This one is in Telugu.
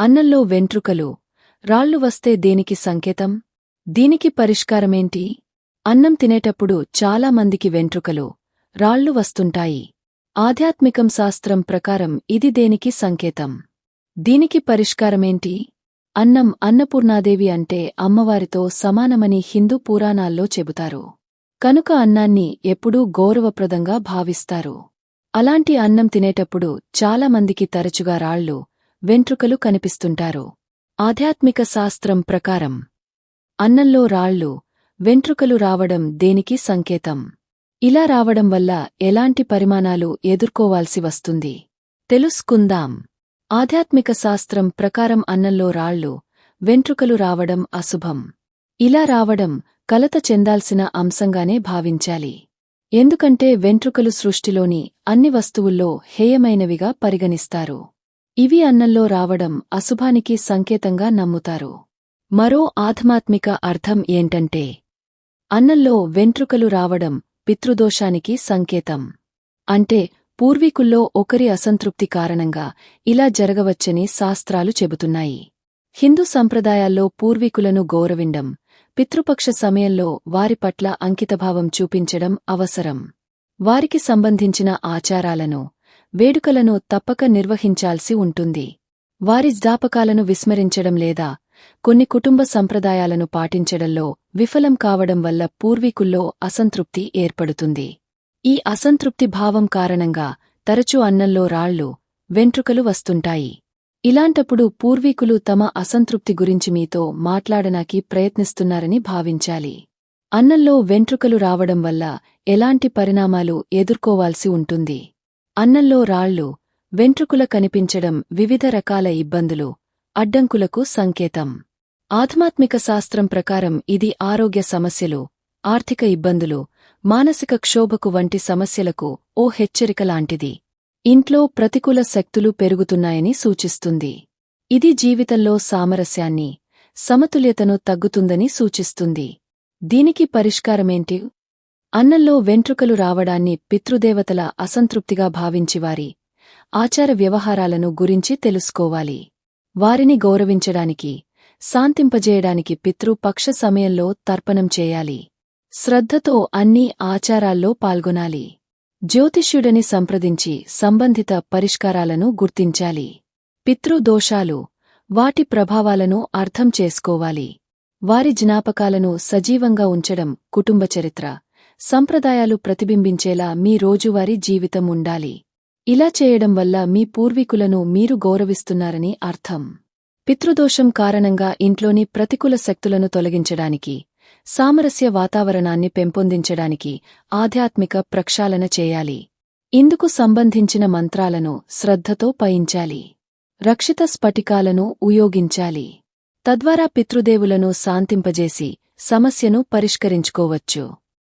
అన్నంలో వెంట్రుకలు. రాళ్ళు వస్తే దేనికి సంకేతం? దీనికి పరిష్కారమేంటి? అన్నం తినేటప్పుడు చాలా మందికి వెంట్రుకలు. రాళ్ళు వస్తుంటాయి. ఆధ్యాత్మికం శాస్త్రం ప్రకారం ఇది దేనికి సంకేతం? దీనికి పరిష్కారమేంటి? అన్నం అన్నపూర్ణాదేవి అంటే అమ్మవారితో సమానమని హిందూ పురాణాల్లో చెబుతారు. కనుక అన్నాన్ని ఎప్పుడూ గౌరవప్రదంగా భావిస్తారు. అలాంటి అన్నం తినేటప్పుడు చాలా మందికి తరచుగా రాళ్ళు వెంట్రుకలు కనిపిస్తుంటారు. ఆధ్యాత్మిక శాస్త్రం ప్రకారం అన్నంలో రాళ్ళు వెంట్రుకలు రావడం దేనికి సంకేతం? ఇలా రావడం వల్ల ఎలాంటి పరిమాణాలు ఎదుర్కోవాల్సి వస్తుంది? తెలుసుకుందాం. ఆధ్యాత్మిక శాస్త్రం ప్రకారం అన్నంలో రాళ్ళు వెంట్రుకలు రావడం అశుభం. ఇలా రావడం కలత చెందాల్సిన అంశంగానే భావించాలి. ఎందుకంటే వెంట్రుకలు సృష్టిలోని అన్ని వస్తువుల్లో హేయమైనవిగా పరిగణిస్తారు. ఇవి అన్నంలో రావడం అశుభానికి సంకేతంగా నమ్ముతారు. మరో ఆధ్యాత్మిక అర్థం ఏంటంటే అన్నంలో వెంట్రుకలు రావడం పితృదోషానికి సంకేతం. అంటే పూర్వీకుల్లో ఒకరి అసంతృప్తి కారణంగా ఇలా జరగవచ్చని శాస్త్రాలు చెబుతున్నాయి. హిందూ సంప్రదాయాల్లో పూర్వీకులను గౌరవిండం పితృపక్ష సమయంలో వారి పట్ల అంకితభావం చూపించడం అవసరం. వారికి సంబంధించిన ఆచారాలను వేడుకలను తప్పక నిర్వహించాల్సి ఉంటుంది. వారి జ్ఞాపకాలను విస్మరించడం లేదా కొన్ని కుటుంబ సంప్రదాయాలను పాటించడంలో విఫలం కావడం వల్ల పూర్వీకుల్లో అసంతృప్తి ఏర్పడుతుంది. ఈ అసంతృప్తి భావం కారణంగా తరచూ అన్నంలో రాళ్ళు వెంట్రుకలు వస్తుంటాయి. ఇలాంటప్పుడు పూర్వీకులు తమ అసంతృప్తి గురించి మీతో మాట్లాడనాకి ప్రయత్నిస్తున్నారని భావించాలి. అన్నంలో వెంట్రుకలు రావడం వల్ల ఎలాంటి పరిణామాలు ఎదుర్కోవాల్సి ఉంటుంది? అన్నంలో రాళ్ళు వెంట్రుకుల కనిపించడం వివిధ రకాల ఇబ్బందులు అడ్డంకులకు సంకేతం. ఆధ్యాత్మిక శాస్త్రం ప్రకారం ఇది ఆరోగ్య సమస్యలు ఆర్థిక ఇబ్బందులు మానసిక క్షోభకు వంటి సమస్యలకు ఓ హెచ్చరిక లాంటిది. ఇంట్లో ప్రతికూల శక్తులు పెరుగుతున్నాయని సూచిస్తుంది. ఇది జీవితంలో సామరస్యాన్ని సమతుల్యతను తగ్గుతుందని సూచిస్తుంది. దీనికి పరిష్కారమేంటి? అన్నంలో వెంట్రుకలు రావడాన్ని పితృదేవతల అసంతృప్తిగా భావించివారి ఆచార వ్యవహారాలను గురించి తెలుసుకోవాలి. వారిని గౌరవించడానికి శాంతింపజేయడానికి పితృపక్ష సమయంలో తర్పణం చేయాలి. శ్రద్ధతో అన్ని ఆచారాల్లో పాల్గొనాలి. జ్యోతిష్యుడని సంప్రదించి సంబంధిత పరిష్కారాలను గుర్తించాలి. పితృదోషాలు వాటి ప్రభావాలను అర్థం చేసుకోవాలి. వారి జ్ఞాపకాలను సజీవంగా ఉంచడం కుటుంబ చరిత్ర. సంప్రదాయాలు ప్రతిబింబించేలా మీ రోజువారీ జీవితం ఉండాలి. ఇలా చేయడం వల్ల మీ పూర్వీకులను మీరు గౌరవిస్తున్నారని అర్థం. పితృదోషం కారణంగా ఇంట్లోని ప్రతికూల శక్తులను తొలగించడానికి సామరస్య వాతావరణాన్ని పెంపొందించడానికి ఆధ్యాత్మిక ప్రక్షాళన చేయాలి. ఇందుకు సంబంధించిన మంత్రాలను శ్రద్ధతో పయించాలి రక్షిత స్ఫటికాలను ఉపయోగించాలి. తద్వారా పితృదేవులను శాంతింపజేసి సమస్యను పరిష్కరించుకోవచ్చు.